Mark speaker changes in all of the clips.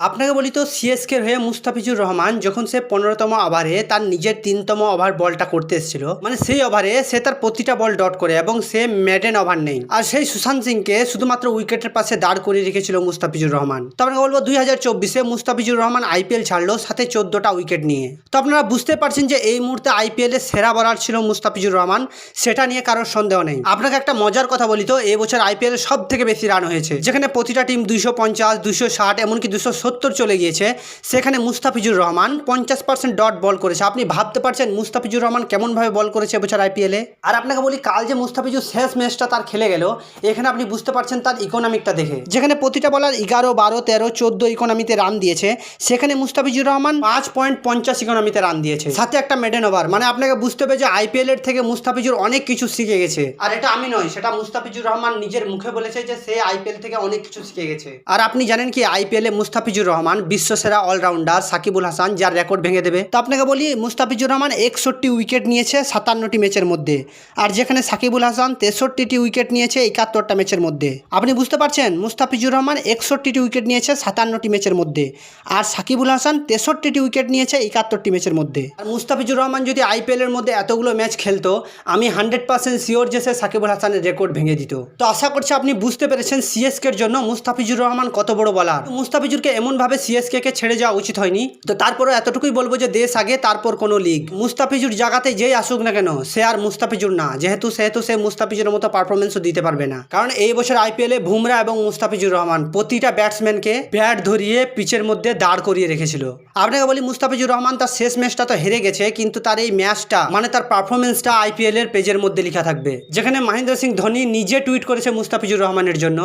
Speaker 1: আপনাকে বলি তো সিএসকের হয়ে মুস্তাফিজুর রহমান যখন সে পনেরোতম ওভারে তার নিজের তিনতম ওভার বলটা করতে এসেছিল মানে সেই ওভারে সে তার প্রতিটা বল ডট করে এবং সে মেডেন ওভার নেই। আর সেই সুশান্ত সিংকে শুধুমাত্র উইকেটের পাশে দাঁড় করিয়ে রেখেছিল মুস্তাফিজুর রহমান। তো আপনাকে বলব, দুই হাজার চব্বিশে মুস্তাফিজুর রহমান আইপিএল ছাড়লো সাথে চোদ্দোটা উইকেট নিয়ে। তো আপনারা বুঝতে পারছেন যে এই মুহূর্তে আইপিএলের সেরা বলার ছিল মুস্তাফিজুর রহমান, সেটা নিয়ে কারোর সন্দেহ নেই। আপনাকে একটা মজার কথা বলি তো, এই বছর আইপিএল সব থেকে বেশি রান হয়েছে, যেখানে প্রতিটা টিম দুইশো পঞ্চাশ, দুইশো ষাট, এমনকি দুশো সত্তর চলে গিয়েছে। সেখানে মুস্তাফিজুর রহমান পঞ্চাশ পার্সেন্ট ডট বল করেছে। আপনি ভাবতে পারছেন মুস্তাফিজুর রহমান কেমনভাবে বল করেছে এবছর আইপিএলে আর আপনাকে বলি, কাল যে মুস্তাফিজুর শেষ ম্যাচটা তার খেলে গেল, এখানে আপনি বুঝতে পারছেন তার ইকোনমিকটা দেখে। যেখানে প্রতিটা বলার এগারো, বারো, তেরো, চোদ্দ ইকোনমিতে রান দিয়েছে, সেখানে মুস্তাফিজুর রহমান পাঁচ পয়েন্ট পঞ্চাশ ইকোনমিতে রান দিয়েছে। সাথে একটা মেডেন ওভার মানে আপনাকে বুঝতে হবে যে আইপিএল এর থেকে মুস্তাফিজুর অনেক কিছু শিখে গেছে। আর এটা আমি নয়, সেটা মুস্তাফিজুর রহমান নিজের মুখে বলেছে যে সে আইপিএল থেকে অনেক কিছু শিখে গেছে। আর আপনি জানেন কি আইপিএলে মুস্তাফিজুর রহমান, বিশ্বসেরা অলরাউন্ডার সাকিবুল হাসান, যার রেকর্ড ভেঙে দেবে। তো আপনাকে বলি, মুস্তাফিজুর রহমান একষট্টি উইকেট নিয়েছে সাতান্নটি ম্যাচের মধ্যে। আর যেখানে সাকিবুল হাসান তেষট্টিটি উইকেট নিয়েছে একাত্তরটা ম্যাচের মধ্যে। আপনি বুঝতে পারছেন, মুস্তাফিজুর রহমান একষট্টিটি উইকেট নিয়েছে সাতান্নটি ম্যাচের মধ্যে। আর সাকিবুল হাসান তেষট্টিটি উইকেট নিয়েছে একাত্তরটি ম্যাচের মধ্যে। আর মুস্তাফিজুর রহমান যদি আইপিএলের মধ্যে এতগুলো ম্যাচ খেলতো, আমি হান্ড্রেড পার্সেন্ট শিওর যে সে সাকিবুল হাসানের রেকর্ড ভেঙে দিত। তো আশা করছি আপনি বুঝতে পেরেছেন সিএসকের জন্য মুস্তাফিজুর রহমান কত বড় বলার মুস্তাফিজুরকে এমনভাবে সিএসকে কে ছেড়ে যাওয়া উচিত হয়নি। তো তারপরে এতটুকুই বলব যে দেশ আগে, তারপর কোনো লিগ। মুস্তাফিজুর জায়গাতে যেই আসুক না কেন, সে আর মুস্তাফিজুর না। যেহেতু, সেহেতু সে মুস্তাফিজুরের মতো পারফরমেন্সও দিতে পারবে না। কারণ এই বছর আইপিএলে বুমরা এবং মুস্তাফিজুর রহমান প্রতিটা ব্যাটসম্যানকে ব্যাট ধরিয়ে পিচের মধ্যে দাঁড় করিয়ে রেখেছিল। আপনাকে বলি, মুস্তাফিজুর রহমান তার শেষ ম্যাচটা তো হেরে গেছে, কিন্তু তার এই ম্যাচটা মানে তার পারফরমেন্সটা আইপিএল এর পেজের মধ্যে লেখা থাকবে। যেখানে মহেন্দ্র সিং ধোনি নিজে টুইট করেছে মুস্তাফিজুর রহমানের জন্য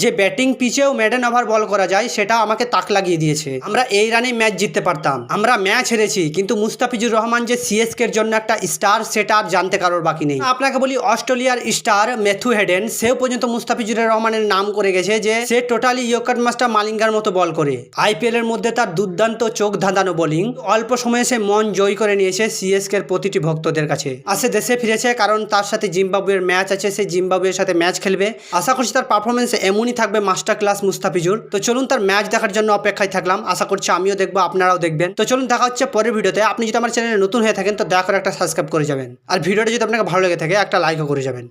Speaker 1: যে ব্যাটিং পিচেও ম্যাডেন ওভার বল করা যায়, সেটা আমাকে তাক লাগিয়ে দিয়েছে। আমরা এই রানে ম্যাচ জিততে পারতাম। আমরা ম্যাচ হেরেছি, কিন্তু মুস্তাফিজুর রহমান যে সিএসকের জন্য একটা স্টার সেটা আর জানতে কারোর বাকি নেই। আপনাকে বলি, অস্ট্রেলিয়ার স্টার মেথু হেডেন, সেও পর্যন্ত মুস্তাফিজুর রহমানের নাম করে গেছে যে, সে টোটালি ইয়কাট মাস্টার মালিঙ্গার মতো বল করে। আইপিএল এর মধ্যে তার দুর্দান্ত চোখ ধাঁধানো বোলিং, অল্প সময়ে সে মন জয় করে নিয়েছে সিএসকের প্রতিটি ভক্তদের কাছে। আর সে দেশে ফিরেছে, কারণ তার সাথে জিম্বাবুয়ের ম্যাচ আছে, সে জিম্বাবুয়ের সাথে ম্যাচ খেলবে। আশা করছি তার পারফরমেন্স এমনই থাকবে মাস্টার ক্লাস মুস্তাফিজুর। তো চলুন তার ম্যাচ দেখার জন্য অপেক্ষায় থাকলাম। আশা করছি আমিও দেখব, আপনারাও দেখবেন। তো চলুন, দেখা হচ্ছে পরের ভিডিওতে। আপনি যদি আমার চ্যানেলে নতুন হয়ে থাকেন, তো দয়া করে একটা সাবস্ক্রাইব করে যাবেন। আর ভিডিওটা যদি আপনাকে ভালো লেগে থাকে, একটা লাইকও করে যাবেন।